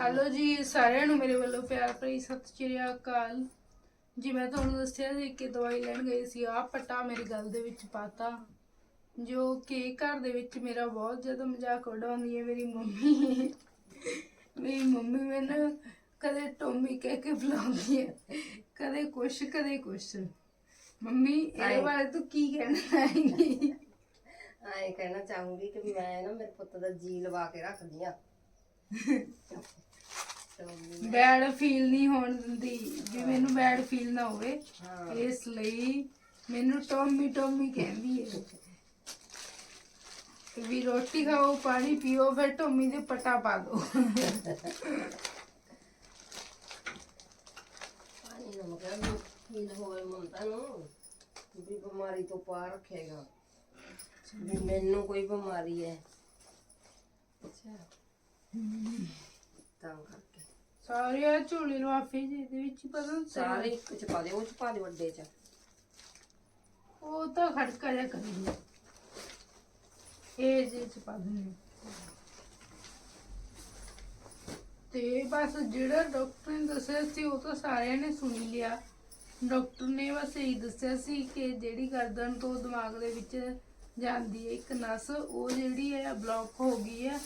Hello ਜੀ ਸਾਰਿਆਂ ਨੂੰ ਮੇਰੇ ਵੱਲੋਂ ਪਿਆਰ ਭਰੀ ਸਤਿ ਸ਼੍ਰੀ ਅਕਾਲ। ਜੀ ਮੈਂ ਤੁਹਾਨੂੰ ਦੱਸਿਆ ਸੀ ਕਿ ਦਵਾਈ ਲੈਣ ਗਈ ਸੀ ਆ ਪੱਟਾ ਮੇਰੀ ਗੱਲ ਦੇ ਵਿੱਚ ਪਾਤਾ ਜੋ ਕਿ ਘਰ ਦੇ ਵਿੱਚ ਮੇਰਾ ਬਹੁਤ ਜ਼ਿਆਦਾ ਮਜ਼ਾਕ ਉਡਾਉਂਦੀ ਹੈ ਮੇਰੀ ਮੰਮੀ। ਮੇਰੀ ਮੰਮੀ ਮੈਨੂੰ ਕਦੇ ਟੋਮੀ ਕਹਿ ਕੇ ਬੁਲਾਉਂਦੀ ਹੈ ਕਦੇ ਕੁਛ ਕਦੇ ਕੁਛ। ਮੰਮੀ ਇਹ। ਬਾਰੇ ਤੂੰ ਕੀ ਕਹਿਣਾ ਚਾਹੇਂਗੀ? ਐਂ ਕਹਿਣਾ ਚਾਹੂੰਗੀ ਕਿ ਮੈਂ ਨਾ ਮੇਰੇ ਪੁੱਤ ਦਾ ਜੀ ਲਵਾ ਕੇ ਰੱਖਦੀ ਆ ਬੈਡ ਫੀਲ ਨਹੀਂ ਹੋਣ ਦਿੰਦੀ ਵੀ ਮੈਨੂੰ ਬੈਡ ਫੀਲ ਨਾ ਹੋਵੇ। ਇਸ ਲਈ ਮੈਨੂੰ ਟੋਮੀ ਟੋਮੀ ਕਹਿੰਦੀ ਹੈ ਵੀ ਰੋਟੀ ਖਾਓ ਪਾਣੀ ਪੀਓ ਫਿਰ ਟੋਮੀ ਦੇ ਪਟਾ ਪਾ ਦੋ। ਪਾਣੀ ਨਾ ਮਗਾ ਵੀ ਹੋਏ ਮਮਤਾ ਨੂੰ ਵੀ ਬਿਮਾਰੀ ਤੋਂ ਪਾਰ ਰੱਖੇਗਾ। ਵੀ ਮੈਨੂੰ ਕੋਈ ਬਿਮਾਰੀ ਹੈ। ਤਾਂ ਕਰਕੇ ਸਾਰੇ ਝੋਲੇ ਲਵਾਫੇ ਜੀ ਦੇ ਵਿੱਚ ਹੀ ਪਤਾ ਸਾਰੇ ਇੱਕ ਚ ਪਾ ਦੇ ਉਹ ਚ ਪਾ ਦੇ ਵੱਡੇ ਚ। ਉਹ ਤਾਂ ਖੜਕਾ ਜਾ ਕਰੀ ਇਹ ਜੇ ਚ ਪਾ ਦਿੰਦੇ ਤੇ ਬਸ ਜਿਹੜਾ ਡਾਕਟਰ ਨੇ ਦੱਸਿਆ ਸੀ ਉਹ ਤਾਂ ਸਾਰਿਆਂ ਨੇ ਸੁਣ ਲਿਆ। ਡਾਕਟਰ ਨੇ ਬਸ ਇਹੀ ਦੱਸਿਆ ਸੀ ਕਿ ਜਿਹੜੀ ਗਰਦਨ ਤੋਂ ਦਿਮਾਗ ਦੇ ਵਿੱਚ ਜਾਂਦੀ ਹੈ। ਇੱਕ ਨਸ ਉਹ ਜਿਹੜੀ ਹੈ ਬਲੌਕ ਹੋ ਗਈ ਹੈ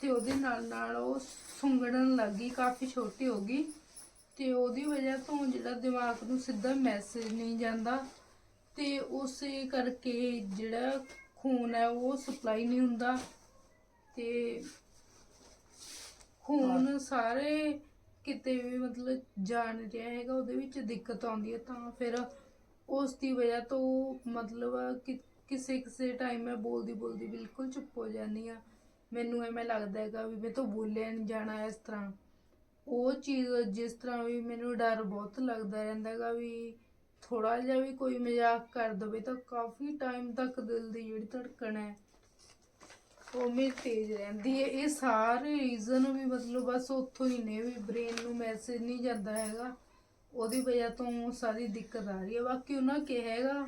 ਤੇ ਉਹਦੇ ਨਾਲ ਨਾਲ ਉਹ ਸੁੰਗੜਨ ਲੱਗੀ ਕਾਫੀ ਛੋਟੀ ਹੋ ਗਈ ਤੇ ਉਹਦੀ ਵਜ੍ਹਾ ਤੋਂ ਜਿਹੜਾ ਦਿਮਾਗ ਨੂੰ ਸਿੱਧਾ ਮੈਸੇਜ ਨਹੀਂ ਜਾਂਦਾ ਤੇ ਉਸੇ ਕਰਕੇ ਜਿਹੜਾ ਖੂਨ ਹੈ ਉਹ ਸਪਲਾਈ ਨਹੀਂ ਹੁੰਦਾ ਤੇ ਖੂਨ ਸਾਰੇ ਕਿਤੇ ਵੀ ਮਤਲਬ ਜਾ ਨਹੀਂ ਰਿਹਾ ਹੈਗਾ ਉਹਦੇ ਵਿੱਚ ਦਿੱਕਤ ਆਉਂਦੀ ਹੈ ਤਾਂ ਫਿਰ ਉਸ ਦੀ ਵਜ੍ਹਾ ਤੋਂ ਮਤਲਬ ਕਿ ਕਿਸੇ ਕਿਸੇ ਟਾਈਮ ਮੈਂ ਬੋਲਦੀ ਬੋਲਦੀ ਬਿਲਕੁਲ ਚੁੱਪ ਹੋ ਜਾਂਦੀ ਆ ਮੈਨੂੰ ਐਵੇਂ ਲੱਗਦਾ ਹੈਗਾ ਵੀ ਮੈਂ ਤਾਂ ਬੋਲਿਆ ਨਹੀਂ ਜਾਣਾ ਇਸ ਤਰ੍ਹਾਂ। ਉਹ ਚੀਜ਼ ਜਿਸ ਤਰ੍ਹਾਂ ਵੀ ਮੈਨੂੰ ਡਰ ਬਹੁਤ ਲੱਗਦਾ ਰਹਿੰਦਾ ਹੈਗਾ ਵੀ ਥੋੜਾ ਜਿਹਾ ਵੀ ਕੋਈ ਮਜ਼ਾਕ ਕਰ ਦਵੇ ਤਾਂ ਕਾਫੀ ਟਾਈਮ ਤੱਕ ਦਿਲ ਦੀ ਜਿਹੜੀ ਧੜਕਣ ਹੈ, ਉਹ ਮੇਰੀ ਤੇਜ਼ ਰਹਿੰਦੀ ਹੈ। ਇਹ ਸਾਰੇ ਰੀਜ਼ਨ ਵੀ ਮਤਲਬ ਬਸ ਉੱਥੋਂ ਹੀ ਨੇ ਵੀ ਬ੍ਰੇਨ ਨੂੰ ਮੈਸੇਜ ਨਹੀਂ ਜਾਂਦਾ ਹੈਗਾ। ਉਹਦੀ ਵਜ੍ਹਾ ਤੋਂ ਸਾਰੀ ਦਿੱਕਤ ਆ ਰਹੀ ਹੈ। ਬਾਕੀ ਉਹਨਾਂ ਕਿਹਾ ਹੈਗਾ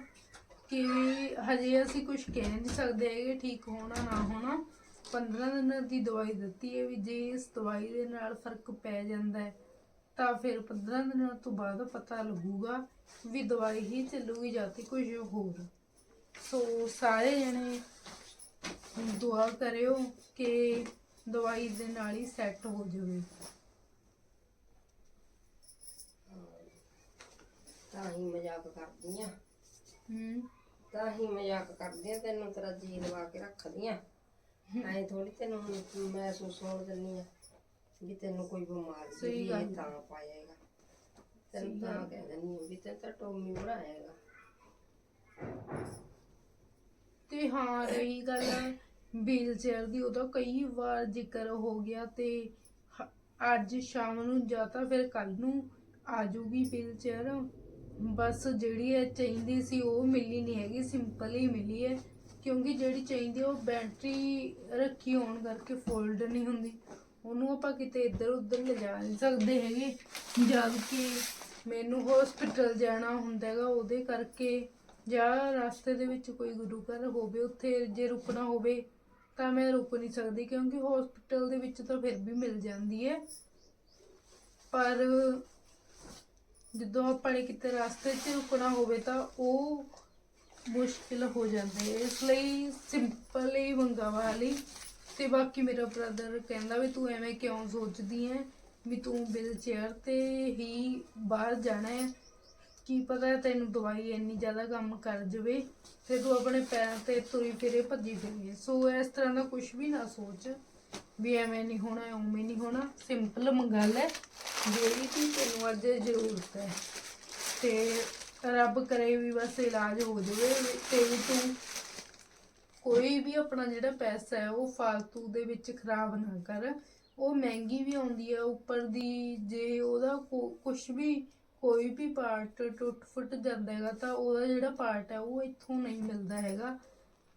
ਕਿ ਹਜੇ ਅਸੀਂ ਕੁਝ ਕਹਿ ਨਹੀਂ ਸਕਦੇ ਹੈਗੇ ਠੀਕ ਹੋਣਾ ਨਾ ਹੋਣਾ। 15 ਦਿਨਾਂ ਦੀ ਦਵਾਈ ਦਿੱਤੀ ਹੈ ਵੀ ਜੇ ਇਸ ਦਵਾਈ ਦੇ ਨਾਲ ਫ਼ਰਕ ਪੈ ਜਾਂਦਾ ਹੈ ਤਾਂ ਫਿਰ 15 ਦਿਨਾਂ ਤੋਂ ਬਾਅਦ ਪਤਾ ਲੱਗੂਗਾ ਵੀ ਦਵਾਈ ਹੀ ਚੱਲੂਗੀ ਜਾਂ ਤੇ ਕੁਝ ਹੋਰ। ਸੋ ਸਾਰੇ ਜਣੇ ਦੁਆ ਕਰਿਓ ਕਿ ਦਵਾਈ ਦੇ ਨਾਲ ਹੀ ਸੈੱਟ ਹੋ ਜਾਵੇ। ਤਾਂ ਹੀ ਮਜ਼ਾਕ ਕਰਦੀ ਆ। ਹੂੰ। ਤਾਂ ਹੀ ਮਜ਼ਾਕ ਕਰਦੀ ਆ ਤੈਨੂੰ ਤੇਰਾ ਜੀ ਲਵਾ ਕੇ ਰੱਖਦੀ ਆ। ਐ ਥੋੜੀ ਤੈਨੂੰ ਮਹਿਸੂਸ ਹੋਣ ਦਿੰਨੀ ਆ ਵੀ ਤੈਨੂੰ ਕੋਈ ਬਿਮਾਰੀ ਸਹੀ ਗੱਲ ਇਹ ਤਾਂ ਪਾਏਗਾ। ਤੈਨੂੰ ਤਾਂ। ਕਹਿ ਦਿੰਨੀ ਆ ਵੀ ਤੈਨੂੰ ਤਾਂ ਟੋਮੀ ਬਣਾਏਗਾ। ਤੇ ਹਾਂ ਰਹੀ ਗੱਲ ਵੀਲ ਚੇਅਰ ਦੀ ਉਹਦਾ ਕਈ ਵਾਰ ਜ਼ਿਕਰ ਹੋ ਗਿਆ ਤੇ ਹ- ਅੱਜ ਸ਼ਾਮ ਨੂੰ ਜਾਂ ਤਾਂ ਫਿਰ ਕੱਲ ਨੂੰ ਆ ਜਾਊਗੀ ਵੀਲ ਚੇਅਰ। ਬਸ ਜਿਹੜੀ ਇਹ ਚਾਹੀਦੀ ਸੀ ਉਹ ਮਿਲੀ ਨਹੀਂ ਹੈਗੀ ਸਿੰਪਲ ਹੀ ਮਿਲੀ ਹੈ। ਕਿਉਂਕਿ ਜਿਹੜੀ ਚਾਹੀਦੀ ਉਹ ਬੈਟਰੀ ਰੱਖੀ ਹੋਣ ਕਰਕੇ ਫੋਲਡ ਨਹੀਂ ਹੁੰਦੀ। ਉਹਨੂੰ ਆਪਾਂ ਕਿਤੇ ਇੱਧਰ ਉੱਧਰ ਲਿਜਾ ਨਹੀਂ ਸਕਦੇ ਹੈਗੇ। ਜਦ ਕਿ ਮੈਨੂੰ ਹਸਪੀਟਲ ਜਾਣਾ ਹੁੰਦਾ ਹੈਗਾ, ਉਹਦੇ ਕਰਕੇ ਜਾਂ ਰਸਤੇ ਦੇ ਵਿੱਚ ਕੋਈ ਗੁਰੂ ਘਰ ਹੋਵੇ, ਉੱਥੇ ਜੇ ਰੁਕਣਾ ਹੋਵੇ, ਤਾਂ ਮੈਂ ਰੁਕ ਨਹੀਂ ਸਕਦੀ। ਕਿਉਂਕਿ ਹਸਪੀਟਲ ਦੇ ਵਿੱਚ ਤਾਂ ਫਿਰ ਵੀ ਮਿਲ ਜਾਂਦੀ ਹੈ। ਪਰ ਜਦੋਂ ਆਪਾਂ ਨੇ ਕਿਤੇ ਰਸਤੇ 'ਚ ਰੁਕਣਾ ਹੋਵੇ ਤਾਂ ਉਹ ਮੁਸ਼ਕਿਲ ਹੋ ਜਾਂਦਾ ਇਸ ਲਈ ਸਿੰਪਲ ਹੀ ਮੰਗਾਵਾ ਲਈ ਤੇ ਬਾਕੀ ਮੇਰਾ ਬ੍ਰਦਰ ਕਹਿੰਦਾ ਵੀ ਤੂੰ ਐਵੇਂ ਕਿਉਂ ਸੋਚਦੀ ਐ? ਵੀ ਤੂੰ ਬਿਲ ਚੇਅਰ ਤੇ ਹੀ ਬਾਹਰ ਜਾਣਾ ਹੈ ਕੀ ਪਤਾ ਤੈਨੂੰ ਦਵਾਈ ਇੰਨੀ ਜ਼ਿਆਦਾ ਕੰਮ ਕਰ ਜਵੇ। ਤੇ ਤੂੰ ਆਪਣੇ ਪੈਰਾਂ ਤੇ ਤੁਰੀ ਫਿਰੇ ਭੱਜੀ ਫਿਰੇ ਸੋ ਇਸ ਤਰ੍ਹਾਂ ਦਾ ਕੁਝ ਵੀ ਨਾ ਸੋਚ। ਵੀ ਐਵੇਂ ਨਹੀਂ ਹੋਣਾ ਉਵੇਂ ਨਹੀਂ ਹੋਣਾ। ਸਿੰਪਲ ਮੰਗਾ ਲੈ ਜਿਹੜੀ ਕਿ ਤੈਨੂੰ ਅੱਜ ਜ਼ਰੂਰਤ ਹੈ ਤੇ ਰੱਬ ਕਰੇ ਵੀ ਬਸ ਇਲਾਜ ਹੋ ਜਾਵੇ। ਤੇ ਵੀ ਤੂੰ ਕੋਈ ਵੀ ਆਪਣਾ ਜਿਹੜਾ ਪੈਸਾ ਹੈ ਉਹ ਫालतू ਦੇ ਵਿੱਚ ਖਰਾਬ ਨਾ ਕਰ। ਉਹ ਮਹਿੰਗੀ ਵੀ ਆਉਂਦੀ ਹੈ ਉੱਪਰ ਦੀ ਜੇ ਉਹਦਾ ਕੁਝ ਵੀ ਕੋਈ ਵੀ ਪਾਰਟ ਟੁੱਟ ਫੁੱਟ ਜਾਂਦਾ ਹੈਗਾ ਤਾਂ ਉਹਦਾ ਜਿਹੜਾ ਪਾਰਟ ਹੈ ਉਹ ਇੱਥੋਂ ਨਹੀਂ ਮਿਲਦਾ ਹੈਗਾ।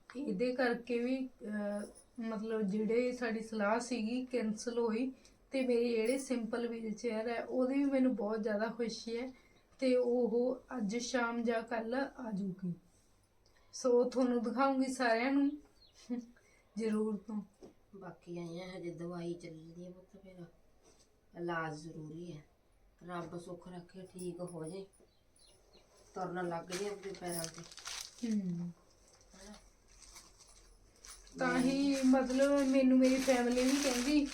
ਇਹਦੇ ਕਰਕੇ ਵੀ ਅਹ, ਮਤਲਬ ਜਿਹੜੇ ਸਾਡੀ ਸਲਾਹ ਸੀਗੀ ਕੈਨਸਲ ਹੋਈ ਤੇ ਮੇਰੀ ਜਿਹੜੇ ਸਿੰਪਲ ਵੀਲ ਚੇਅਰ ਹੈ ਉਹਦੀ ਵੀ ਮੈਨੂੰ ਬਹੁਤ ਜ਼ਿਆਦਾ ਖੁਸ਼ੀ ਹੈ ਤੇ ਉਹ ਅੱਜ ਸ਼ਾਮ ਜਾਂ ਕੱਲ ਆ ਜਾਊਗੀ। ਸੋ ਤੁਹਾਨੂੰ ਦਿਖਾਉਂਗੀ ਸਾਰਿਆਂ ਨੂੰ। ਜ਼ਰੂਰ ਤੋਂ। ਬਾਕੀ ਆਈਆਂ ਹਜੇ ਦਵਾਈ ਚੱਲਦੀ ਆ ਪੁੱਤ ਫਿਰ। ਇਲਾਜ ਜ਼ਰੂਰੀ ਹੈ। ਰੱਬ ਸੁੱਖ ਰੱਖੇ ਠੀਕ ਹੋ ਜੇ। ਤੁਰਨ ਲੱਗ ਜੇ ਆਪਣੇ ਪੈਰਾਂ ਤੇ। ਹਮ ਤਾਂ ਹੀ ਮਤਲਬ ਮੈਨੂੰ ਮੇਰੀ ਫੈਮਿਲੀ ਨਹੀਂ ਕਹਿੰਦੀ,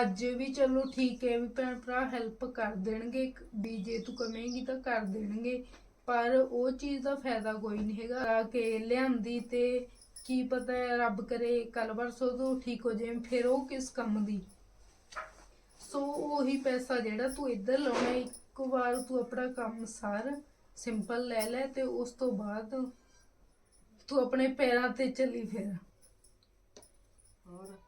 ਅੱਜ ਵੀ ਚਲੋ ਠੀਕ ਹੈ ਵੀ ਭੈਣ ਭਰਾ ਹੈਲਪ ਕਰ ਦੇਣਗੇ ਵੀ ਜੇ ਤੂੰ ਕਮੇਂਗੀ ਤਾਂ ਕਰ ਦੇਣਗੇ, ਪਰ ਉਹ ਚੀਜ਼ ਦਾ ਫਾਇਦਾ ਕੋਈ ਨਹੀਂ ਹੈਗਾ। ਆ ਕੇ ਲਿਆਂਦੀ ਤੇ ਕੀ ਪਤਾ ਰੱਬ ਕਰੇ ਕੱਲ ਪਰਸੋਂ ਤੋਂ ਠੀਕ ਹੋ ਜਾਏ, ਫਿਰ ਉਹ ਕਿਸ ਕੰਮ ਦੀ? ਸੋ ਉਹੀ ਪੈਸਾ ਜਿਹੜਾ ਤੂੰ ਇੱਧਰ ਲਾਉਣਾ, ਇੱਕ ਵਾਰ ਤੂੰ ਆਪਣਾ ਕੰਮ ਸਾਰ ਸਿੰਪਲ ਲੈ ਲੈ ਤੇ ਉਸ ਤੋਂ ਬਾਅਦ ਤੂੰ ਆਪਣੇ ਪੈਰਾਂ ਤੇ ਚੱਲੀ ਫਿਰ। ਹੋਰ।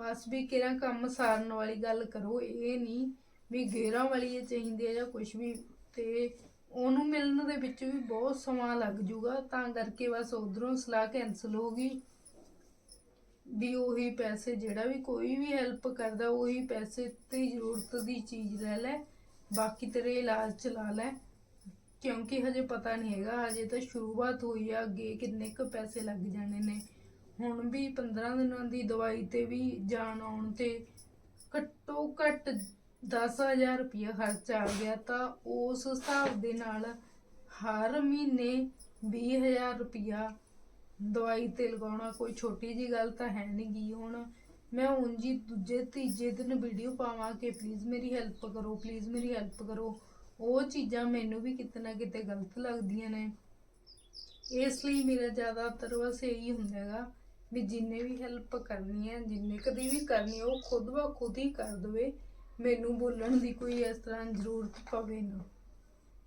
ਬਸ ਵੀ ਕਿਹੜਾ ਕੰਮ ਸਾਰਨ ਵਾਲੀ ਗੱਲ ਕਰੋ, ਇਹ ਨਹੀਂ ਵੀ ਗੇਰਾਂ ਵਾਲੀ ਇਹ ਚਾਹੀਦੀ ਹੈ ਜਾਂ ਕੁਝ ਵੀ। ਤੇ ਉਹਨੂੰ ਮਿਲਣ ਦੇ ਵਿੱਚ ਵੀ ਬਹੁਤ ਸਮਾਂ ਲੱਗ ਜੂਗਾ, ਤਾਂ ਕਰਕੇ ਬਸ ਉਧਰੋਂ ਸਲਾਹ ਕੈਨਸਲ ਹੋ ਗਈ। ਵੀ ਉਹੀ ਪੈਸੇ ਜਿਹੜਾ ਵੀ ਕੋਈ ਵੀ ਹੈਲਪ ਕਰਦਾ, ਉਹੀ ਪੈਸੇ ਤੇ ਜ਼ਰੂਰਤ ਦੀ ਚੀਜ਼ ਲੈ ਲੈ, ਬਾਕੀ ਤੇਰੇ ਇਲਾਜ ਚਲਾ ਲੈ। ਕਿਉਂਕਿ ਹਜੇ ਪਤਾ ਨਹੀਂ ਹੈਗਾ, ਹਜੇ ਤਾਂ ਸ਼ੁਰੂਆਤ ਹੋਈ ਆ, ਅੱਗੇ ਕਿੰਨੇ ਕੁ ਪੈਸੇ ਲੱਗ ਜਾਣੇ ਨੇ। ਹੁਣ ਵੀ 15 ਦਿਨਾਂ ਦੀ ਦਵਾਈ ਤੇ ਵੀ ਜਾਣ ਆਉਣ ਤੇ ਘੱਟੋ ਘੱਟ 10000 ਰੁਪਇਆ ਖਰਚ ਆ ਗਿਆ ਤਾਂ ਉਸ ਹਿਸਾਬ ਦੇ ਨਾਲ ਹਰ ਮਹੀਨੇ 20000 ਰੁਪਇਆ ਦਵਾਈ ਤੇ ਲਗਾਉਣਾ ਕੋਈ ਛੋਟੀ ਜੀ ਗੱਲ ਤਾਂ ਹੈ ਨਹੀਂ ਗੀ। ਹੁਣ ਮੈਂ ਉਂਝ ਹੀ ਦੂਜੇ, ਤੀਜੇ ਦਿਨ ਵੀਡੀਓ ਪਾਵਾਂ ਕਿ ਪਲੀਜ਼ ਮੇਰੀ ਹੈਲਪ ਕਰੋ ਪਲੀਜ਼ ਮੇਰੀ ਹੈਲਪ ਕਰੋ। ਉਹ ਚੀਜ਼ਾਂ ਮੈਨੂੰ ਵੀ ਕਿਤੇ ਨਾ ਕਿਤੇ ਗਲਤ ਲੱਗਦੀਆਂ ਨੇ। ਇਸ ਲਈ ਮੇਰਾ ਜ਼ਿਆਦਾਤਰ ਬਸ ਇਹੀ ਹੁੰਦਾ ਹੈਗਾ। ਵੀ ਜਿੰਨੇ ਵੀ ਹੈਲਪ ਕਰਨੀ ਹੈ, ਜਿੰਨੇ ਕਦੀ ਵੀ ਕਰਨੀ, ਉਹ ਖੁਦ ਵਾ ਖੁਦ ਹੀ ਕਰ ਦਵੇ। ਮੈਨੂੰ ਬੋਲਣ ਦੀ ਕੋਈ ਇਸ ਤਰ੍ਹਾਂ ਜ਼ਰੂਰਤ ਪਵੇ ਨਾ।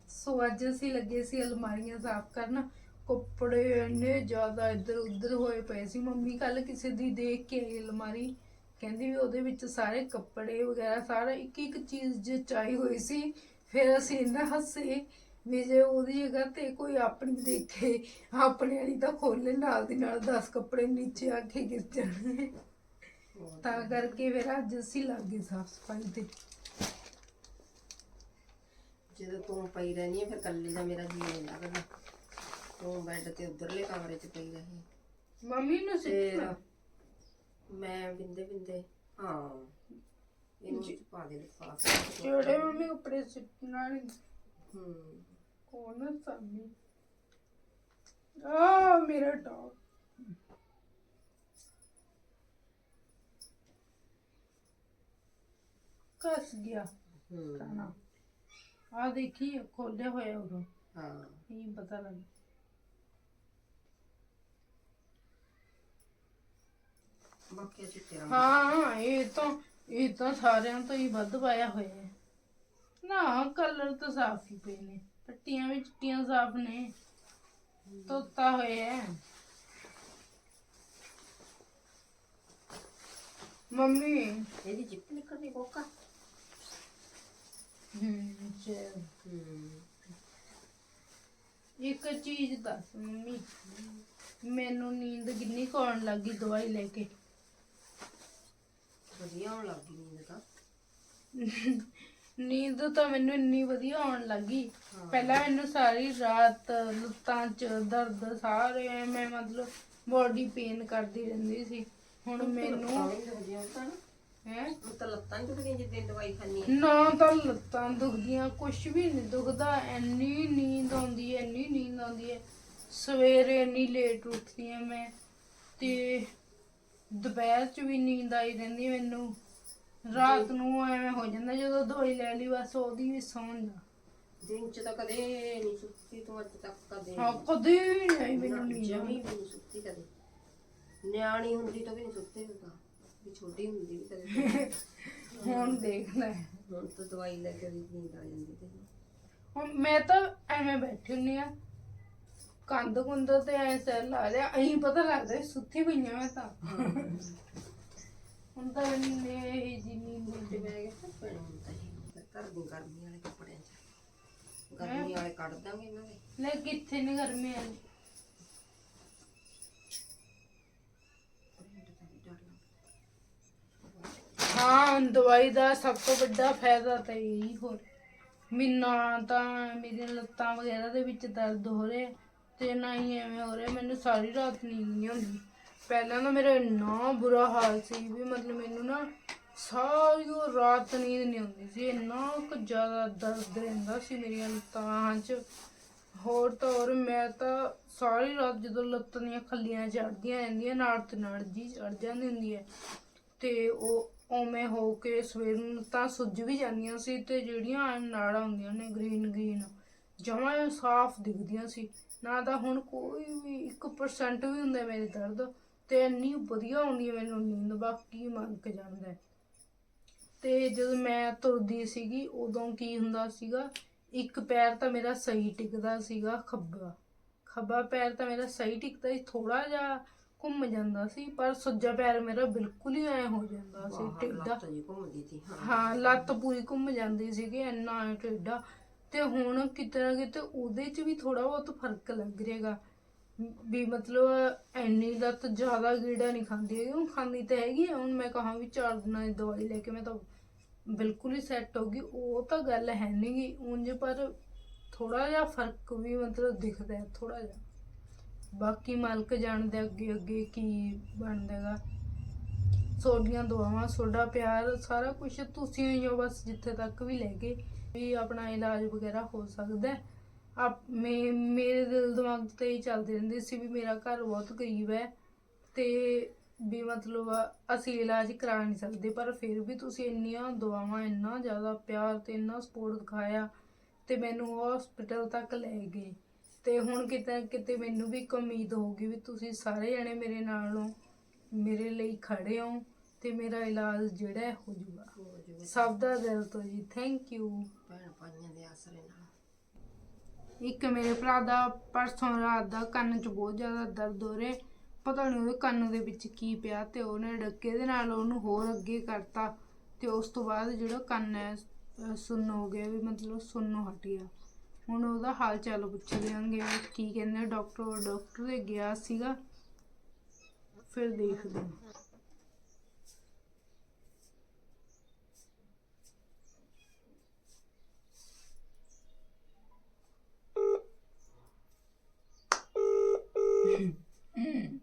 ਸੋ ਅੱਜ ਅਸੀਂ ਲੱਗੇ ਸੀ ਅਲਮਾਰੀਆਂ ਸਾਫ਼ ਕਰਨ। ਕੱਪੜੇ ਇੰਨੇ ਜ਼ਿਆਦਾ ਇੱਧਰ ਉੱਧਰ ਹੋਏ ਪਏ ਸੀ। ਮੰਮੀ ਕੱਲ ਕਿਸੇ ਦੀ ਦੇਖ ਕੇ ਆਈ ਅਲਮਾਰੀ। ਕਹਿੰਦੀ ਵੀ ਉਹਦੇ ਵਿੱਚ ਸਾਰੇ ਕੱਪੜੇ ਵਗੈਰਾ, ਸਾਰਾ ਇੱਕ ਇੱਕ ਚੀਜ਼ ਜਚਾਈ ਹੋਈ ਸੀ, ਫਿਰ ਅਸੀਂ ਇੰਨਾ ਹੱਸੇ ਵੀ ਜੇ ਉਹਦੀ ਜਗ੍ਹਾ ਤੇ ਕੋਈ ਆਪਣੀ ਦੇਖੇ ਆਪਣੇ ਵਾਲੀ ਤਾਂ ਖੋਲੇ ਨਾਲ ਦੀ ਨਾਲ 10 ਕੱਪੜੇ ਨੀਚੇ ਆ ਕੇ ਗਿਰ ਜਾਣਗੇ ਤਾਂ ਕਰਕੇ ਫਿਰ ਅੱਜ ਅਸੀਂ ਲੱਗੇ ਸਾਫ਼ ਸਫ਼ਾਈ ਤੇ। ਜਦੋਂ ਤੂੰ ਪਈ ਰਹਿਣੀ ਫਿਰ ਕੱਲੀ ਦਾ ਮੇਰਾ ਜੀ ਨਹੀਂ ਲੱਗਦਾ। ਤੂੰ ਬੈੱਡ ਤੇ ਉਧਰਲੇ ਕਮਰੇ 'ਚ ਪਈ ਰਹੀ। ਮੰਮੀ ਨੂੰ ਸਿੱਖਣਾ ਮੈਂ ਬਿੰਦੇ ਬਿੰਦੇ ਹਾਂ। ਇਹਨੂੰ ਪਾ ਦੇ ਲਿਫਾਫੇ ਜਿਹੜੇ ਮੰਮੀ ਕੱਪੜੇ ਸਿੱਟਣਾ ਨਹੀਂ ਹੂੰ। ਕੌਣ ਹੈ ਸਾਮੀ ਆ ਮੇਰਾ ਡੌਗ ਕਸ ਗਿਆ ਹੂੰ ਕਾਨਾ ਆ ਦੇਖੀ ਖੋਲਿਆ ਹੋਇਆ ਉਦੋਂ ਹਾਂ ਨਹੀਂ ਪਤਾ ਲੱਗ ਬਾਕੀ ਅਸੀਂ ਤੇਰਾ ਹਾਂ ਇਹ ਤਾਂ ਇਹ ਤਾਂ ਸਾਰਿਆਂ ਤੋਂ ਹੀ ਵੱਧ ਪਾਇਆ ਹੋਇਆ ਹੈ ਨਾ ਕਲਰ ਤਾਂ ਸਾਫ਼ ਹੀ ਪਏ ਨੇ ਪੱਟੀਆਂ ਵੀ ਚਿੱਟੀਆਂ ਸਾਫ਼ ਨੇ। ਤੋਤਾ ਹੋਇਆ ਹੈ। ਮੰਮੀ। ਇਹਦੀ ਜਿੱਪ ਨਿਕਲਦੀ ਕੋਕਾ। ਹੂੰ ਚਲ। ਹੂੰ ਇੱਕ ਚੀਜ਼ ਦੱਸ ਮੰਮੀ। ਮੈਨੂੰ ਨੀਂਦ ਕਿੰਨੀ ਕੁ ਆਉਣ ਲੱਗੀ ਦਵਾਈ ਲੈ ਕੇ? ਵਧੀਆ ਹੋਣ ਲੱਗ ਗਈ ਨੀਂਦ ਤਾਂ। ਨੀਂਦ ਤਾਂ ਮੈਨੂੰ ਇੰਨੀ ਵਧੀਆ ਆਉਣ ਲੱਗੀ। ਪਹਿਲਾਂ ਮੈਨੂੰ ਸਾਰੀ ਰਾਤ ਲੱਤਾਂ 'ਚ ਦਰਦ ਸਾਰੇ ਮੈਂ ਮਤਲਬ ਬੋਡੀ ਪੇਨ ਕਰਦੀ ਰਹਿੰਦੀ ਸੀ। ਹੁਣ ਮੈਨੂੰ ਹੈ? ਤਾਂ ਲੱਤਾਂ ਹੀ ਟੁੱਟ ਜਿੱਦਾਂ ਦਵਾਈ ਖਾਣੀ ਨਾ ਤਾਂ ਲੱਤਾਂ ਦੁਖਦੀਆਂ ਕੁਝ ਵੀ ਨਹੀਂ ਦੁਖਦਾ। ਇੰਨੀ ਨੀਂਦ ਆਉਂਦੀ ਹੈ ਇੰਨੀ ਨੀਂਦ ਆਉਂਦੀ ਹੈ ਸਵੇਰੇ ਇੰਨੀ ਲੇਟ ਉੱਠਦੀ ਹਾਂ ਮੈਂ ਤੇ ਦੁਪਹਿਰ 'ਚ ਵੀ ਨੀਂਦ ਆਈ ਰਹਿੰਦੀ ਮੈਨੂੰ। ਰਾਤ ਨੂੰ ਐਵੇਂ ਹੋ ਜਾਂਦਾ ਜਦੋਂ ਦਵਾਈ ਲੈ ਲਈ ਬਸ ਉਹਦੀ ਵੀ ਸੌਂ ਜਾ ਦਿਨ ਚ ਤਾਂ ਕਦੇ ਨਹੀਂ ਸੁੱਤੀ ਤੂੰ ਅੱਜ ਤੱਕ ਕਦੇ ਹਾਂ ਕਦੇ ਵੀ ਨਹੀਂ ਮੈਨੂੰ ਨੀਂਦ ਜਮੀ ਵੀ ਨਹੀਂ ਸੁੱਤੀ ਕਦੇ। ਨਿਆਣੀ ਹੁੰਦੀ ਤਾਂ ਵੀ ਨਹੀਂ ਸੁੱਤੇ ਹੁੰਦਾ ਵੀ ਛੋਟੀ ਹੁੰਦੀ ਵੀ ਕਦੇ। ਹੁਣ ਦੇਖ ਲੈ। ਹੁਣ ਤਾਂ ਦਵਾਈ ਲੈ ਕੇ ਵੀ ਨੀਂਦ ਆ ਜਾਂਦੀ ਤੇ। ਹੁਣ ਮੈਂ ਤਾਂ ਐਵੇਂ ਬੈਠੀ ਹੁੰਨੀ ਆ। ਕੰਧ ਕੁੰਦ ਤੇ ਐ ਸੈੱਲ ਲਾ ਲਿਆ ਅਹੀਂ ਪਤਾ ਲੱਗਦਾ ਸੁੱਤੀ ਪਈਆਂ ਮੈਂ ਤਾਂ। ਹੁਣ ਤਾਂ ਇੰਨੇ ਹੀ ਫਿਰ ਘਰ ਦੀ ਗਰਮੀ ਵਾਲੇ ਕੱਪੜਿਆਂ ਚ ਗਰਮੀ ਵਾਲੇ ਕੱਢ ਦਾਂਗੇ ਇਹਨਾਂ ਦੇ। ਲੈ ਕਿੱਥੇ ਨੇ ਗਰਮੀ ਆਈ ਪ੍ਰਿੰਟ ਦਾ ਵੀ ਡਰ ਲੱਗਦਾ ਹਾਂ ਦਵਾਈ ਦਾ ਸਭ ਤੋਂ ਵੱਡਾ ਫਾਇਦਾ ਤਾਂ ਇਹੀ ਹੋ ਮਿੰਨਾ ਤਾਂ ਮੇਰੀਆਂ ਲੱਤਾਂ ਵਗੈਰਾ ਦੇ ਵਿੱਚ ਦਰਦ ਹੋ ਰਿਹਾ ਤੇ ਨਾ ਹੀ ਐਵੇਂ ਹੋ ਰਿਹਾ ਮੈਨੂੰ ਸਾਰੀ ਰਾਤ ਨੀਂਦ ਨਹੀਂ ਆਉਂਦੀ। ਪਹਿਲਾਂ ਤਾਂ ਮੇਰਾ ਇੰਨਾ ਬੁਰਾ ਹਾਲ ਸੀ ਵੀ ਮਤਲਬ ਮੈਨੂੰ ਨਾ ਸਾਰੀ ਉਹ ਰਾਤ ਨੀਂਦ ਨਹੀਂ ਆਉਂਦੀ ਸੀ, ਇੰਨਾ ਕੁ ਜ਼ਿਆਦਾ ਦਰਦ ਰਹਿੰਦਾ ਸੀ ਮੇਰੀਆਂ ਲੱਤਾਂ 'ਚ। ਹੋਰ ਤਾਂ ਹੋਰ ਮੈਂ ਤਾਂ ਸਾਰੀ ਰਾਤ ਜਦੋਂ ਲੱਤਾਂ ਦੀਆਂ ਖੱਲੀਆਂ ਚੜਦੀਆਂ ਰਹਿੰਦੀਆਂ, ਨਾਲ ਤੇ ਨਾਲ ਜੀ ਚੜ ਜਾਂਦੀ ਹੁੰਦੀ ਹੈ। ਤੇ ਉਹ ਉਵੇਂ ਹੋ ਕੇ ਸਵੇਰ ਨੂੰ ਤਾਂ ਸੁੱਜ ਵੀ ਜਾਂਦੀਆਂ ਸੀ ਤੇ ਜਿਹੜੀਆਂ ਨਾੜਾਂ ਹੁੰਦੀਆਂ ਨੇ ਗ੍ਰੀਨ ਗ੍ਰੀਨ ਜਮਾਂ ਸਾਫ਼ ਦਿਖਦੀਆਂ ਸੀ। ਨਾ ਤਾਂ ਹੁਣ ਕੋਈ ਵੀ 1% ਵੀ ਹੁੰਦਾ ਮੇਰੇ ਦਰਦ। ਤੇ ਇੰਨੀ ਵਧੀਆ ਆਉਂਦੀ ਹੈ ਮੈਨੂੰ ਨੀਂਦ ਬਾਕੀ ਮੰਕ ਜਾਂਦਾ ਹੈ। ਤੇ ਜਦੋਂ ਮੈਂ ਤੁਰਦੀ ਸੀਗੀ ਉਦੋਂ ਕੀ ਹੁੰਦਾ ਸੀਗਾ ਇੱਕ ਪੈਰ ਤਾਂ ਮੇਰਾ ਸਹੀ ਟਿਕਦਾ ਸੀਗਾ ਖੱਬਾ। ਖੱਬਾ ਪੈਰ ਤਾਂ ਮੇਰਾ ਸਹੀ ਟਿਕਦਾ ਸੀ ਥੋੜਾ ਜਿਹਾ ਘੁੰਮ ਜਾਂਦਾ ਸੀ ਪਰ ਸੱਜਾ ਪੈਰ ਮੇਰਾ ਬਿਲਕੁਲ ਹੀ ਐ ਹੋ ਜਾਂਦਾ ਸੀ ਟੇਢਾ ਘੁੰਮਦੀ ਸੀ ਹਾਂ। ਲੱਤ ਪੂਰੀ ਘੁੰਮ ਜਾਂਦੀ ਸੀਗੀ ਇੰਨਾ ਐ ਟੇਢਾ ਤੇ ਹੁਣ ਕਿਤੇ ਨਾ ਕਿਤੇ ਉਹਦੇ 'ਚ ਵੀ ਥੋੜਾ ਬਹੁਤ ਫ਼ਰਕ ਲੱਗ ਰਿਹਾਗਾ। ਵੀ ਮਤਲਬ ਐਨੀ ਤਾਂ ਜ਼ਿਆਦਾ ਗੀੜਾ ਨਹੀਂ ਖਾਂਦੀ ਹੈਗੀ ਹੁਣ ਖਾਂਦੀ ਤਾਂ ਹੈਗੀ ਆ, ਹੁਣ ਮੈਂ ਕਹਾਂ ਵੀ ਚਾਰ ਦਿਨਾਂ ਦੀ ਦਵਾਈ ਲੈ ਕੇ ਮੈਂ ਤਾਂ ਬਿਲਕੁਲ ਹੀ ਸੈੱਟ ਹੋ ਗਈ ਉਹ ਤਾਂ ਗੱਲ ਹੈ ਨਹੀਂਗੀ ਉਂਝ ਪਰ ਥੋੜਾ ਜਿਹਾ ਫ਼ਰਕ ਵੀ ਮਤਲਬ ਦਿਖਦਾ ਹੈ ਥੋੜਾ ਜਿਹਾ। ਬਾਕੀ ਮਾਲਕ ਜਾਣਦੇ ਅੱਗੇ ਅੱਗੇ ਕੀ ਬਣਦਾ ਹੈਗਾ। ਤੁਹਾਡੀਆਂ ਦੁਆਵਾਂ ਤੁਹਾਡਾ ਪਿਆਰ ਸਾਰਾ ਕੁਝ ਤੁਸੀਂ ਹੀ ਹੋ ਬਸ ਜਿੱਥੇ ਤੱਕ ਵੀ ਲੈ ਗਏ ਵੀ ਆਪਣਾ ਇਲਾਜ ਵਗੈਰਾ ਹੋ ਸਕਦਾ ਹੈ। ਆਪ ਮੇ ਮੇਰੇ ਦਿਲ ਦਿਮਾਗ ਤਾਂ ਇਹ ਚੱਲਦੀ ਰਹਿੰਦੀ ਸੀ ਵੀ ਮੇਰਾ ਘਰ ਬਹੁਤ ਗਰੀਬ ਹੈ ਤੇ ਵੀ ਮਤਲਬ ਅਸੀਂ ਇਲਾਜ ਕਰਾ ਨਹੀਂ ਸਕਦੇ ਪਰ ਫਿਰ ਵੀ ਤੁਸੀਂ ਇੰਨੀਆਂ ਦੁਆਵਾਂ ਇੰਨਾ ਜ਼ਿਆਦਾ ਪਿਆਰ ਤੇ ਇੰਨਾ ਸਪੋਰਟ ਦਿਖਾਇਆ ਤੇ ਮੈਨੂੰ ਹਸਪੀਟਲ ਤੱਕ ਲੈ ਗਏ। ਤੇ ਹੁਣ ਕਿਤੇ ਕਿਤੇ ਮੈਨੂੰ ਵੀ ਇੱਕ ਉਮੀਦ ਹੋਊਗੀ ਵੀ ਤੁਸੀਂ ਸਾਰੇ ਜਣੇ ਮੇਰੇ ਨਾਲ ਹੋ ਮੇਰੇ ਲਈ ਖੜੇ ਹੋ ਤੇ ਮੇਰਾ ਇਲਾਜ ਜਿਹੜਾ ਹੈ ਹੋ ਜਾਊਗਾ। ਹੋ ਜੂਗਾ ਸਭ ਦਾ ਦਿਲ ਤੋਂ ਜੀ ਥੈਂਕ ਯੂ ਭੈਣ ਭਾਈਆਂ ਦੇ ਆਸਰੇ ਨਾਲ। ਇੱਕ ਮੇਰੇ ਭਰਾ ਦਾ ਪਰਸੋਂ ਰਾਤ ਦਾ ਕੰਨ 'ਚ ਬਹੁਤ ਜ਼ਿਆਦਾ ਦਰਦ ਹੋ ਰਿਹਾ। ਪਤਾ ਨਹੀਂ ਉਹਦੇ ਕੰਨ ਦੇ ਵਿੱਚ ਕੀ ਪਿਆ ਤੇ ਉਹਨੇ ਡੱਕੇ ਦੇ ਨਾਲ ਉਹਨੂੰ ਹੋਰ ਅੱਗੇ ਕਰਤਾ ਤੇ ਉਸ ਤੋਂ ਬਾਅਦ ਜਿਹੜਾ ਕੰਨ ਹੈ, ਅਹ ਸੁੰਨ ਹੋ ਗਿਆ ਵੀ ਮਤਲਬ ਸੁੰਨੋਂ ਹਟ ਗਿਆ। ਹੁਣ ਉਹਦਾ ਹਾਲ ਚਾਲ ਪੁੱਛ ਲਿਆਂਗੇ ਕੀ ਕਹਿੰਦੇ ਡਾਕਟਰ ਡਾਕਟਰ ਦੇ ਗਿਆ ਸੀਗਾ। ਫਿਰ ਦੇਖਦੇ ਹਾਂ। ਮੈਨੂੰ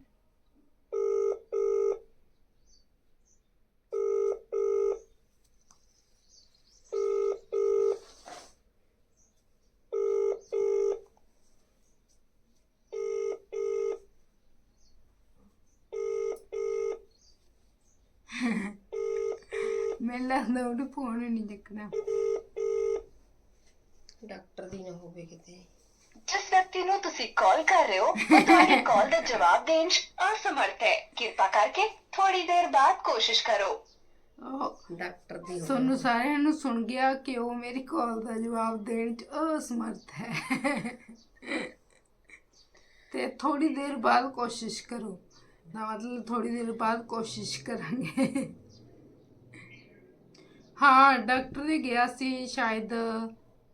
ਲੱਗਦਾ ਉਹਨੇ ਫੋਨ ਹੀ ਵਿਅਕਤੀ ਨੂੰ ਤੁਸੀਂ ਕਾਲ ਕਰ ਰਹੇ ਹੋ ਉਹ ਤੁਹਾਡੀ ਕਾਲ ਦਾ ਜਵਾਬ ਦੇਣ 'ਚ ਅਸਮਰਥ ਹੈ। ਕਿਰਪਾ ਕਰਕੇ ਥੋੜੀ ਦੇਰ ਬਾਅਦ ਕੋਸ਼ਿਸ਼ ਕਰੋ। ਉਹ ਡਾਕਟਰ ਦੀ ਤੁਹਾਨੂੰ ਸਾਰਿਆਂ ਨੂੰ ਸੁਣ ਗਿਆ ਕਿ ਉਹ ਮੇਰੀ ਕਾਲ ਦਾ ਜਵਾਬ ਦੇਣ 'ਚ ਅਸਮਰਥ ਹੈ। ਤੇ ਥੋੜੀ ਦੇਰ ਬਾਅਦ ਕੋਸ਼ਿਸ਼ ਕਰੋ। ਨਾ ਮਤਲਬ ਥੋੜੀ ਦੇਰ ਬਾਅਦ ਕੋਸ਼ਿਸ਼ ਕਰਾਂਗੇ। ਹਾਂ ਡਾਕਟਰ ਦੇ ਗਿਆ ਸੀ ਸ਼ਾਇਦ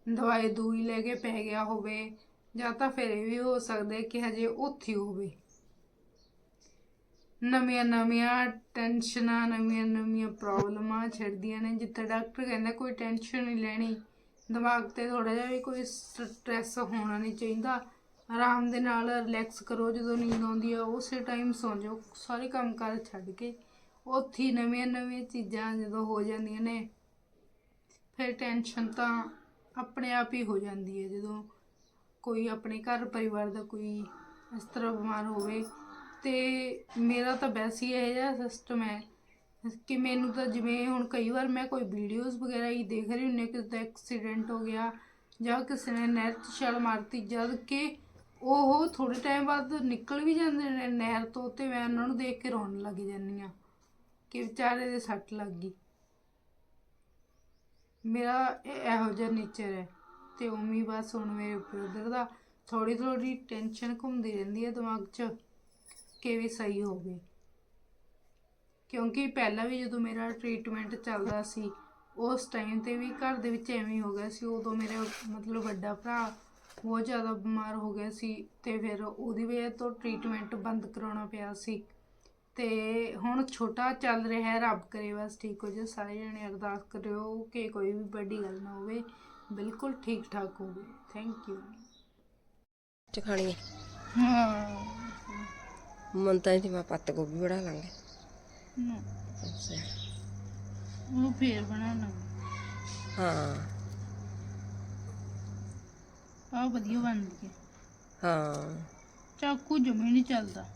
ਦਵਾਈ ਦੂਈ ਲੈ ਕੇ ਪੈ ਗਿਆ ਹੋਵੇ। ਜਾਂ ਤਾਂ ਫਿਰ ਇਹ ਵੀ ਹੋ ਸਕਦਾ ਕਿ ਹਜੇ ਉੱਥੇ ਹੋਵੇ। ਨਵੀਆਂ ਨਵੀਆਂ ਟੈਨਸ਼ਨਾਂ, ਨਵੀਆਂ ਨਵੀਆਂ ਪ੍ਰੋਬਲਮਾਂ ਛੱਡਦੀਆਂ ਨੇ, ਜਿੱਥੇ ਡਾਕਟਰ ਕਹਿੰਦਾ ਕੋਈ ਟੈਨਸ਼ਨ ਨਹੀਂ ਲੈਣੀ, ਦਿਮਾਗ ਤੇ ਥੋੜਾ ਜਿਹਾ ਵੀ ਕੋਈ ਸਟ੍ਰੈਸ ਹੋਣਾ ਨਹੀਂ ਚਾਹੀਦਾ। ਆਰਾਮ ਦੇ ਨਾਲ ਰਿਲੈਕਸ ਕਰੋ, ਜਦੋਂ ਨੀਂਦ ਆਉਂਦੀ ਆ, ਉਸੇ ਟਾਈਮ ਸੌਂ ਜਾਓ, ਸਾਰੇ ਕੰਮ ਕਾਰ ਛੱਡ ਕੇ। ਉੱਥੇ ਨਵੀਆਂ ਨਵੀਆਂ ਚੀਜ਼ਾਂ ਜਦੋਂ ਹੋ ਜਾਂਦੀਆਂ ਨੇ, ਫਿਰ ਟੈਨਸ਼ਨ ਤਾਂ ਆਪਣੇ ਆਪ ਹੀ ਹੋ ਜਾਂਦੀ ਹੈ ਜਦੋਂ ਕੋਈ ਆਪਣੇ ਘਰ ਪਰਿਵਾਰ ਦਾ ਕੋਈ ਇਸ ਤਰ੍ਹਾਂ ਬਿਮਾਰ ਹੋਵੇ ਤੇ ਮੇਰਾ ਤਾਂ ਵੈਸੇ ਹੀ ਇਹ ਜਿਹਾ ਸਿਸਟਮ ਹੈ ਕਿ ਮੈਨੂੰ ਤਾਂ ਜਿਵੇਂ ਹੁਣ ਕਈ ਵਾਰ ਮੈਂ ਕੋਈ ਵੀਡੀਓਜ਼ ਵਗੈਰਾ ਹੀ ਦੇਖ ਰਹੀ ਹੁੰਦੀ ਹਾਂ, ਕਿਸੇ ਦਾ ਐਕਸੀਡੈਂਟ ਹੋ ਗਿਆ ਜਾਂ ਕਿਸੇ ਨੇ ਨਹਿਰ 'ਚ ਛਾਲ ਮਾਰਤੀ, ਜਦ ਕਿ ਉਹ ਥੋੜੇ ਟਾਈਮ ਬਾਅਦ ਨਿਕਲ ਵੀ ਜਾਂਦੇ ਨੇ ਨਹਿਰ ਤੋਂ ਤੇ ਮੈਂ ਉਹਨਾਂ ਨੂੰ ਦੇਖ ਕੇ ਰੋਣ ਲੱਗ ਜਾਂਦੀ ਹਾਂ ਕਿ ਵਿਚਾਰੇ ਦੇ ਸੱਟ ਲੱਗ ਗਈ। ਮੇਰਾ ਇਹੋ ਜਿਹਾ ਨੇਚਰ ਹੈ। ਤੇ ਉਵੇਂ ਬਸ ਹੁਣ ਮੇਰੇ ਉੱਪਰ ਬ੍ਰਦਰ ਦਾ ਥੋੜੀ ਥੋੜੀ ਟੈਨਸ਼ਨ ਘੁੰਮਦੀ ਰਹਿੰਦੀ ਹੈ ਦਿਮਾਗ 'ਚ ਕਿ ਵੀ ਸਹੀ ਹੋਵੇ। ਕਿਉਂਕਿ ਪਹਿਲਾਂ ਵੀ ਜਦੋਂ ਮੇਰਾ ਟ੍ਰੀਟਮੈਂਟ ਚੱਲਦਾ ਸੀ, ਉਸ ਟਾਈਮ ਤੇ ਵੀ ਘਰ ਦੇ ਵਿੱਚ ਐਵੇਂ ਹੋ ਗਿਆ ਸੀ। ਉਦੋਂ ਮੇਰੇ ਮਤਲਬ ਵੱਡਾ ਭਰਾ ਬਹੁਤ ਜ਼ਿਆਦਾ ਬਿਮਾਰ ਹੋ ਗਿਆ ਸੀ ਤੇ ਫਿਰ ਉਹਦੀ ਵਜ੍ਹਾ ਤੋਂ ਟ੍ਰੀਟਮੈਂਟ ਬੰਦ ਕਰਾਉਣਾ ਪਿਆ ਸੀ। ਤੇ ਹੁਣ ਛੋਟਾ ਚੱਲ ਰਿਹਾ ਹੈ ਰੱਬ ਕਰੇ ਬਸ ਠੀਕ ਹੋ ਜਾਏ ਸਾਰੇ ਜਣੇ ਅਰਦਾਸ ਕਰਿਓ ਕਿ ਕੋਈ ਵੀ ਵੱਡੀ ਗੱਲ ਨਾ ਹੋਵੇ। ਬਿਲਕੁਲ ਠੀਕ ਠਾਕ ਹੋਵੇ ਥੈਂਕ ਯੂ ਚ ਖਾਣੀ ਹੈ ਹਾਂ ਮਨ ਤਾਂ ਇਹਦੀ ਮੈਂ ਪੱਤ ਗੋਭੀ ਬਣਾ ਲਾਂਗੇ ਨਾ ਅੱਛਾ ਉਹ ਫੇਰ ਬਣਾਉਣਾ ਹਾਂ ਆ ਵਧੀਆ ਬਣਦੀ ਹੈ ਹਾਂ ਚਾਕੂ ਜਮੇ ਨਹੀਂ ਚੱਲਦਾ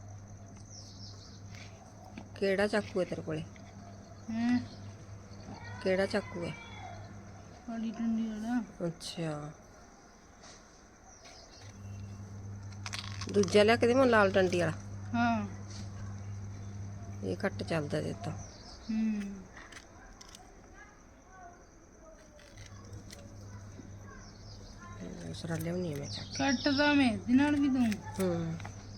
ਕਿਹੜਾ ਚਾਕੂ ਹੈ ਤੇਰੇ ਕੋਲੇ ਹੈ ਕਿਹੜਾ ਚਾਕੂ ਹੈ ਵਾਲਾ ਅੱਛਾ। ਦੂਜਾ ਲਿਆ ਕੇ ਦੇ ਮੈਂ ਲਾਲ ਟੰਡੀ ਵਾਲਾ। ਹਾਂ। ਇਹ ਘੱਟ ਚੱਲਦਾ ਜੇ ਤਾਂ। ਹੂੰ। ਦੂਸਰਾ ਲਿਆਉਣੀ ਹੈ ਮੈਂ ਚੱਕ ਕੱਟਦਾ ਮੈਂ ਇਹਦੇ ਨਾਲ ਵੀ ਦੂੰ ਹੂੰ।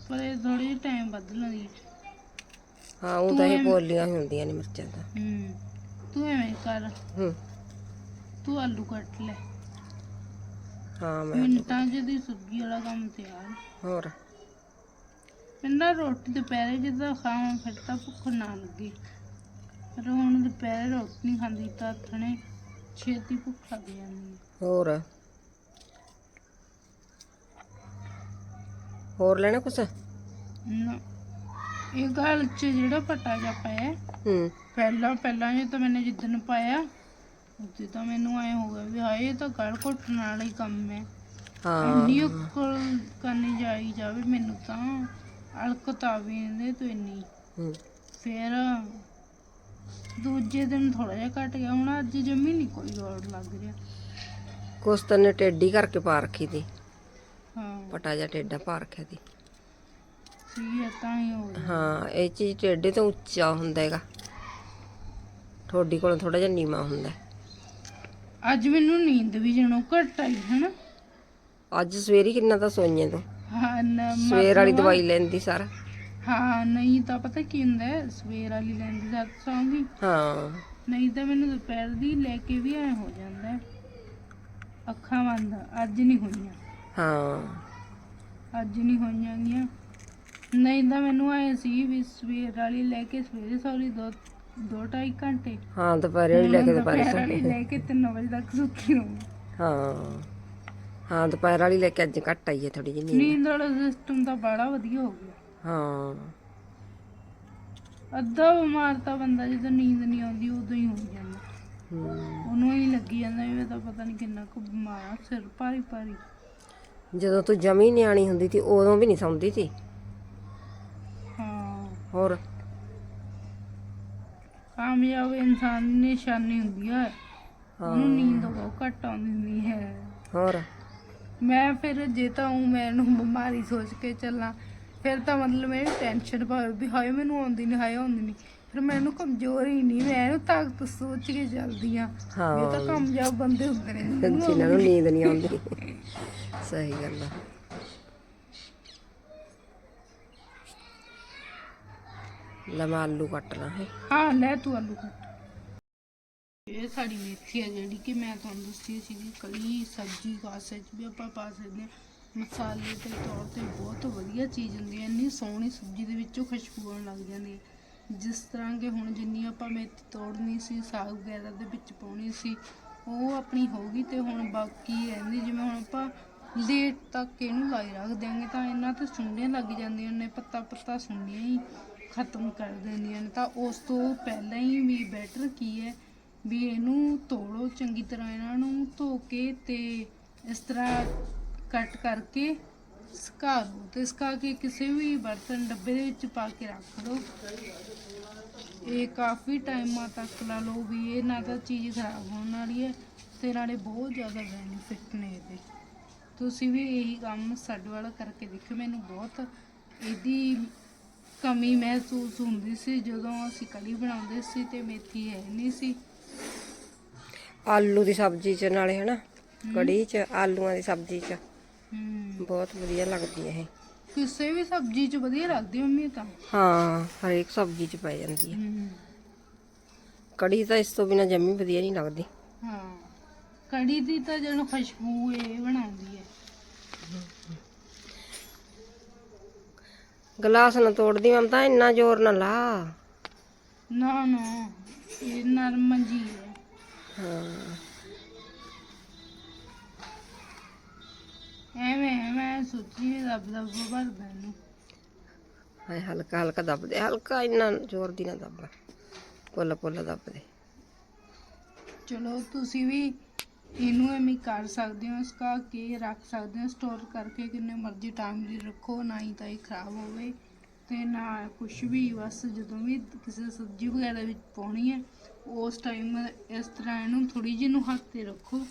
ਪਰ ਇਹ ਥੋੜੀ ਜਿਹੀ ਟਾਈਮ ਵੱਧ ਲੈਂਦੀ ਹੈ ਉਹ ਤਾਂ ਇਹ ਬੋਲੀਆਂ ਹੁੰਦੀਆਂ ਨੇ ਮਿਰਚਾਂ ਦਾ ਹੂੰ। ਤੂੰ ਐਵੇਂ ਕਰ। ਹੂੰ। ਤੂੰ ਆਲੂ ਕੱਟ ਲੈ। ਹਾਂ ਮੈਂ ਮਿੰਟਾਂ 'ਚ ਦੀ ਸਬਜ਼ੀ ਵਾਲਾ ਕੰਮ ਤਿਆਰ। ਹੋਰ? ਪਿੰਡਾ ਰੋਟੀ ਦੁਪਹਿਰੇ ਜਦੋਂ ਖਾਵਾਂ ਫਿਰ ਤਾਂ ਭੁੱਖ ਨਾ ਲੱਗੇ। ਪਰ ਹੁਣ ਦੁਪਹਿਰੇ ਰੋਟੀ ਨਹੀਂ ਖਾਂਦੀ ਤਾਂ ਥਣੇ ਛੇਤੀ ਭੁੱਖ ਲੱਗ ਜਾਂਦੀ ਹੋਰ? ਹੋਰ ਲੈਣਾ ਕੁਛ? ਨਾ ਇਹ ਗੱਲ 'ਚ ਜਿਹੜਾ ਪਟਾ ਜਾ ਪਾਇਆ ਹੂੰ। ਪਹਿਲਾਂ ਪਹਿਲਾਂ ਇਹ ਤਾਂ ਮੈंने ਜਿੱਦਣ ਪਾਇਆ ਉੱਤੇ ਤਾਂ ਮੈਨੂੰ ਐ ਹੋ ਗਿਆ ਵੀ ਹਾਏ ਇਹ ਤਾਂ ਗਲ ਘੁੱਟਣ ਵਾਲਾ ਹੀ ਕੰਮ ਹੈ। ਹਾਂ। ਇੰਨੀ ਅਕਲ ਕਰਨੀ ਜਾਈ ਜਾਵੇ ਮੈਨੂੰ ਤਾਂ ਅਲਕਤ ਆਵੇ ਇਹਦੇ ਤੋਂ ਇੰਨੀ। ਹੂੰ। ਫਿਰ ਦੂਜੇ ਦਿਨ ਥੋੜਾ ਜਿਹਾ ਘਟ ਗਿਆ ਹੁਣ ਅੱਜ ਜਮੀ ਨਹੀਂ ਕੋਈ ਰੋੜ ਲੱਗ ਰਿਹਾ। ਕੁਛ ਤਾਂ ਨੇ ਟੇਢੀ ਕਰਕੇ ਪਾ ਰੱਖੀ ਤੀ ਹਾਂ। ਪਟਾ ਜਾ ਟੇਢਾ ਪਾ ਰੱਖਿਆ ਤੀ ਸਹੀ ਹੈ ਤਾਂ ਹੀ ਹੋ ਹਾਂ ਇਹ ਚੀਜ਼ ਟੇਢੇ ਤੋਂ ਉੱਚਾ ਹੁੰਦਾ ਹੈਗਾ। ਠੋਡੀ ਕੋਲੋਂ ਥੋੜਾ ਜਿਹਾ ਨੀਵਾ ਹੁੰਦਾ। ਹੈ। ਅੱਜ ਮੈਨੂੰ ਨੀਂਦ ਵੀ ਜਣੋ ਘਟ ਆਈ ਹਨਾ? ਅੱਜ ਸਵੇਰੀ ਕਿੰਨਾ ਤਾਂ ਸੋਈਏ ਤੂੰ? ਹਾਂ ਨ- ਸਵੇਰ ਵਾਲੀ ਦਵਾਈ ਲੈਂਦੀ ਸਰ। ਹਾਂ ਨਹੀਂ ਤਾਂ ਪਤਾ ਕੀ ਹੁੰਦਾ ਹੈ, ਸਵੇਰ ਵਾਲੀ ਲੈਂਦੀ ਸੱਤ ਸੌਂਗੀ ਹਾਂ। ਨਹੀਂ ਤਾਂ ਮੈਨੂੰ ਦੁਪਹਿਰ ਦੀ ਲੈ ਕੇ ਵੀ ਐ ਹੋ ਜਾਂਦਾ। ਹੈ। ਅੱਖਾਂ ਬੰਦ ਅੱਜ ਨਹੀਂ ਹੋਈਆਂ। ਹਾਂ। ਅੱਜ ਨਹੀਂ ਹੋਈਆਂ ਗੀਆਂ। ਨਹੀਂ ਤਾਂ ਮੈਨੂੰ ਐ ਸੀ ਵੀ ਸਵੇਰ ਵਾਲੀ ਲੈ ਕੇ ਸਵੇਰੇ ਸੌਰੀ ਦੋ ਦੋ ਢਾਈ ਘੰਟੇ। ਹਾਂ ਦੁਪਹਿਰੇ ਵਾਲੀ ਲੈ ਕੇ ਦੁਪਹਿਰੇ ਦੁਪਹਿਰ ਵਾਲੀ ਲੈ ਕੇ 3 ਵਜੇ ਤੱਕ ਸੁੱਤੀ ਰਹੂੰ ਹਾਂ। ਹਾਂ ਦੁਪਹਿਰ ਵਾਲੀ ਲੈ ਕੇ ਅੱਜ ਘੱਟ ਆਈ ਹੈ ਥੋੜੀ ਜਿਹੀ ਨੀਂਦ। ਨੀਂਦ ਵਾਲਾ ਸਿਸਟਮ ਤਾਂ ਬੜਾ ਵਧੀਆ ਹੋ ਗਿਆ। ਹਾਂ। ਅੱਧਾ ਬਿਮਾਰ ਤਾਂ ਬੰਦਾ ਜਦੋਂ ਨੀਂਦ ਨਹੀਂ ਆਉਂਦੀ ਉਦੋਂ ਹੀ ਹੋ ਜਾਂਦਾ। ਹੂੰ। ਉਹਨੂੰ ਹੀ ਲੱਗੀ ਜਾਂਦਾ ਵੀ ਤਾਂ ਪਤਾ ਨਹੀਂ ਕਿੰਨਾ ਕੁ ਬਿਮਾਰ ਆ ਸਿਰ ਭਾਰੀ ਭਾਰੀ। ਜਦੋਂ ਤੂੰ ਜਮੀ ਨਿਆਣੀ ਹੁੰਦੀ ਸੀ ਉਦੋਂ ਵੀ ਨਹੀਂ ਸੌਂਦੀ ਸੀ? ਹਾਂ। ਹੋਰ? ਕਾਮਯਾਬ ਇਨਸਾਨ ਦੀ ਨਿਸ਼ਾਨੀ ਹੁੰਦੀ ਹੈ। ਹਾਂ। ਉਹਨੂੰ ਨੀਂਦ ਬਹੁਤ ਘੱਟ ਆਉਂਦੀ ਹੈ। ਹੋਰ? ਮੈਂ ਫਿਰ ਜੇ ਤਾਂ ਉਹ ਮੈਨੂੰ ਬਿਮਾਰੀ ਸੋਚ ਕੇ ਚੱਲਾਂ ਫਿਰ ਤਾਂ ਮਤਲਬ ਮੇਰੀ ਟੈਨਸ਼ਨ ਭਾਵੇਂ ਵੀ ਹਾਏ ਮੈਨੂੰ ਆਉਂਦੀ ਨਹੀਂ ਹਾਏ ਆਉਂਦੀ ਨਹੀਂ ਫਿਰ ਮੈਨੂੰ ਕਮਜ਼ੋਰੀ ਨਹੀਂ ਮੈਂ ਇਹਨੂੰ ਤਾਕਤ ਸੋਚ ਕੇ ਚੱਲਦੀ ਆ ਇਹ ਤਾਂ ਕਾਮਯਾਬ ਬੰਦੇ ਹੁੰਦੇ ਨੇ ਜਿਨ੍ਹਾਂ ਨੂੰ ਨੀਂਦ ਨਹੀਂ ਆਉਂਦੀ। ਸਹੀ ਗੱਲ ਆ। ਲੈ ਮੈਂ ਆਲੂ ਕੱਟ ਲਾਂ ਹੈ ਹਾਂ, ਲੈ ਤੂੰ ਆਲੂ ਕੱਟ। ਇਹ ਸਾਡੀ ਮੇਥੀ ਹੈ ਜਿਹੜੀ ਕਿ ਮੈਂ ਤੁਹਾਨੂੰ ਦੱਸੀ ਸੀਗੀ, ਕਲੀ ਸਬਜ਼ੀ ਕਾਸੇ ਚ ਵੀ ਆਪਾਂ ਪਾ ਸਕਦੇ ਹਾਂ। ਮਸਾਲੇ ਦੇ ਤੌਰ ਤੇ ਬਹੁਤ ਵਧੀਆ ਚੀਜ਼ ਹੁੰਦੀ ਹੈ, ਇੰਨੀ ਸੋਹਣੀ ਸਬਜ਼ੀ ਦੇ ਵਿੱਚੋਂ ਖੁਸ਼ਬੂ ਆਉਣ ਲੱਗ ਜਾਂਦੀ ਹੈ। ਜਿਸ ਤਰ੍ਹਾਂ ਕਿ ਹੁਣ ਜਿੰਨੀ ਆਪਾਂ ਮੇਥੀ ਤੋੜਨੀ ਸੀ, ਸਾਗ ਵਗੈਰਾ ਦੇ ਵਿੱਚ ਪਾਉਣੀ ਸੀ, ਉਹ ਆਪਣੀ ਹੋ ਗਈ ਤੇ ਹੁਣ ਬਾਕੀ ਰਹਿੰਦੀ ਜਿਵੇਂ ਹੁਣ ਆਪਾਂ ਲੇਟ ਤੱਕ ਇਹਨੂੰ ਲਾਈ ਰੱਖ ਦਿਆਂਗੇ ਤਾਂ ਇਹਨਾਂ ਤੇ ਸੁੰਡੀਆਂ ਲੱਗ ਜਾਂਦੀਆਂ ਨੇ ਪੱਤਾ ਪੱਤਾ ਸੁੰਡੀਆਂ ਹੀ। ਖਤਮ ਕਰ ਦਿੰਦੀਆਂ ਨੇ ਤਾਂ ਉਸ ਤੋਂ ਪਹਿਲਾਂ ਹੀ ਵੀ ਬੈਟਰ ਕੀ ਹੈ ਵੀ ਇਹਨੂੰ ਤੋੜੋ, ਚੰਗੀ ਤਰ੍ਹਾਂ ਇਹਨਾਂ ਨੂੰ ਧੋ ਕੇ ਤੇ ਇਸ ਤਰ੍ਹਾਂ ਕੱਟ ਕਰਕੇ ਸੁਕਾ ਲਓ ਤੇ ਸੁਕਾ ਕੇ ਕਿਸੇ ਵੀ ਬਰਤਨ ਡੱਬੇ ਦੇ ਵਿੱਚ ਪਾ ਕੇ ਰੱਖ ਲਓ ਇਹ ਕਾਫੀ ਟਾਈਮਾਂ ਤੱਕ ਲਾ ਲਓ ਵੀ ਇਹ ਨਾ ਤਾਂ ਚੀਜ਼ ਖਰਾਬ ਹੋਣ ਵਾਲੀ ਹੈ ਤੇ ਨਾਲੇ ਬਹੁਤ ਜ਼ਿਆਦਾ ਬੈਨੀਫਿਟ ਨੇ ਇਹਦੇ। ਤੁਸੀਂ ਵੀ ਇਹੀ ਕੰਮ ਸਾਡੇ ਵਾਲਾ ਕਰਕੇ ਦੇਖਿਓ, ਮੈਨੂੰ ਬਹੁਤ ਇਹਦੀ ਕਮੀ ਮਹਿਸੂਸ ਹੁੰਦੀ ਸੀ ਜਦੋਂ ਅਸੀਂ ਕੜੀ ਬਣਾਉਂਦੇ ਸੀ ਤੇ ਮੇਥੀ ਹੈ ਨਹੀਂ ਸੀ। ਆਲੂ ਦੀ ਸਬਜ਼ੀ ਚ ਨਾਲੇ ਹਨਾ ਕੜੀ ਚ ਆਲੂਆਂ ਦੀ ਸਬਜ਼ੀ ਚ। ਹਮ ਬਹੁਤ ਵਧੀਆ ਲੱਗਦੀ ਹੈ ਇਹ। ਕਿਸੇ ਵੀ ਸਬਜ਼ੀ 'ਚ ਵਧੀਆ ਲੱਗਦੀ ਮੰਮੀ ਤਾਂ। ਹਾਂ ਹਰੇਕ ਸਬਜ਼ੀ ਚ ਪੈ ਜਾਂਦੀ ਹੈ। ਕੜੀ ਤਾਂ ਇਸ ਤੋਂ ਬਿਨਾ ਜੰਮੀ ਵਧੀਆ ਨਹੀਂ ਲੱਗਦੀ। ਹਾਂ। ਕੜੀ ਦੀ ਤਾਂ ਜਦੋਂ ਖੁਸ਼ਬੂ ਇਹ ਬਣਾਉਂਦੀ ਹੈ। ਗਲਾਸ ਨਾ ਤੋੜਦੀ ਮਮਤਾ ਇੰਨਾ ਜ਼ੋਰ ਨਾ ਲਾ। ਨਾ ਨਾ ਇਹ ਨਰਮ ਜੀ ਹੈ। ਹਾਂ। ਐਵੇਂ ਮੈਂ ਸੋਚੀ ਵੀ ਦੱਬ ਦੱਬ ਭਰਦਾ ਹਾਏ ਹਲਕਾ ਹਲਕਾ ਦੱਬ ਦੇ ਹਲਕਾ ਇੰਨਾ ਜ਼ੋਰ ਦੀ ਨਾ ਦੱਬ। ਪੁੱਲ ਪੁੱਲ ਦੱਬ ਦੇ। ਚਲੋ ਤੁਸੀਂ ਵੀ ਇਹਨੂੰ ਐਵੇਂ ਕਰ ਸਕਦੇ ਹੋ ਸੁਕਾ ਕੇ ਰੱਖ ਸਕਦੇ ਹੋ ਸਟੋਰ ਕਰਕੇ ਕਿੰਨੇ ਮਰਜ਼ੀ ਟਾਈਮ ਲਈ ਰੱਖੋ, ਨਾ ਹੀ ਤਾਂ ਇਹ ਖਰਾਬ ਹੋਵੇ। ਤੇ ਨਾ ਕੁਝ ਵੀ, ਬਸ ਜਦੋਂ ਵੀ ਕਿਸੇ ਸਬਜ਼ੀ ਵਗੈਰਾ ਵਿੱਚ ਪਾਉਣੀ ਹੈ, ਉਸ ਟਾਈਮ ਇਸ ਤਰ੍ਹਾਂ ਇਹਨੂੰ ਥੋੜੀ ਜਿਹੀ ਨੂੰ ਹੱਥ ਤੇ ਰੱਖੋ।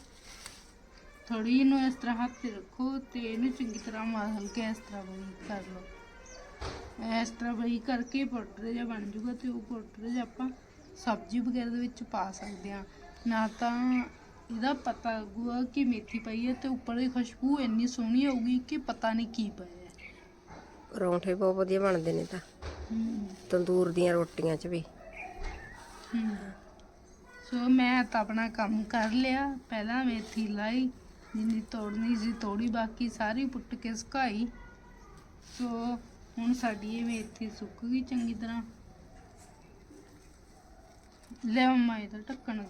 ਥੋੜੀ ਜਿਹੀ ਨੂੰ ਇਸ ਤਰ੍ਹਾਂ ਹੱਥ ਤੇ ਰੱਖੋ ਤੇ ਇਹਨੂੰ ਚੰਗੀ ਤਰ੍ਹਾਂ ਮਲ ਕੇ ਇਸ ਤਰ੍ਹਾਂ ਬਰੀਕ ਕਰ ਲਓ। ਇਸ ਤਰ੍ਹਾਂ ਬਰੀਕ ਕਰਕੇ ਪਾਊਡਰ ਜਿਹਾ ਬਣ ਜਾਊਗਾ ਤੇ ਉਹ ਪਾਊਡਰ ਜਿਹਾ ਆਪਾਂ ਸਬਜ਼ੀ ਵਗੈਰਾ ਦੇ ਵਿੱਚ ਪਾ ਸਕਦੇ ਹਾਂ। ਨਾ ਤਾਂ ਇਹਦਾ ਪਤਾ ਲੱਗੂਗਾ ਕਿ ਮੇਥੀ ਪਈ ਹੈ ਤੇ ਉੱਪਰ ਦੀ ਖੁਸ਼ਬੂ ਇੰਨੀ ਸੋਹਣੀ ਆਊਗੀ ਕਿ ਪਤਾ ਨਹੀਂ ਕੀ ਪਾਇਆ ਹੈ ਪਰੌਂਠੇ ਬਹੁਤ ਵਧੀਆ ਬਣਦੇ ਨੇ ਤਾਂ। ਹਮ, ਤੰਦੂਰ ਦੀਆਂ ਰੋਟੀਆਂ 'ਚ ਵੀ। ਹਮ। ਸੋ ਮੈਂ ਤਾਂ ਆਪਣਾ ਕੰਮ ਕਰ ਲਿਆ। ਪਹਿਲਾਂ ਮੇਥੀ ਲਾਈ ਜਿੰਨੀ ਤੋੜਨੀ ਸੀ ਤੋੜੀ ਬਾਕੀ ਸਾਰੀ ਪੁੱਟ ਕੇ ਸੁਕਾਈ। ਸੋ ਹੁਣ ਸਾਡੀ ਇਹ ਮੇਥੀ ਸੁੱਕ ਗਈ ਚੰਗੀ ਤਰ੍ਹਾਂ। ਲੈ ਮੰਮਾ ਇਹਦਾ ਢੱਕਣ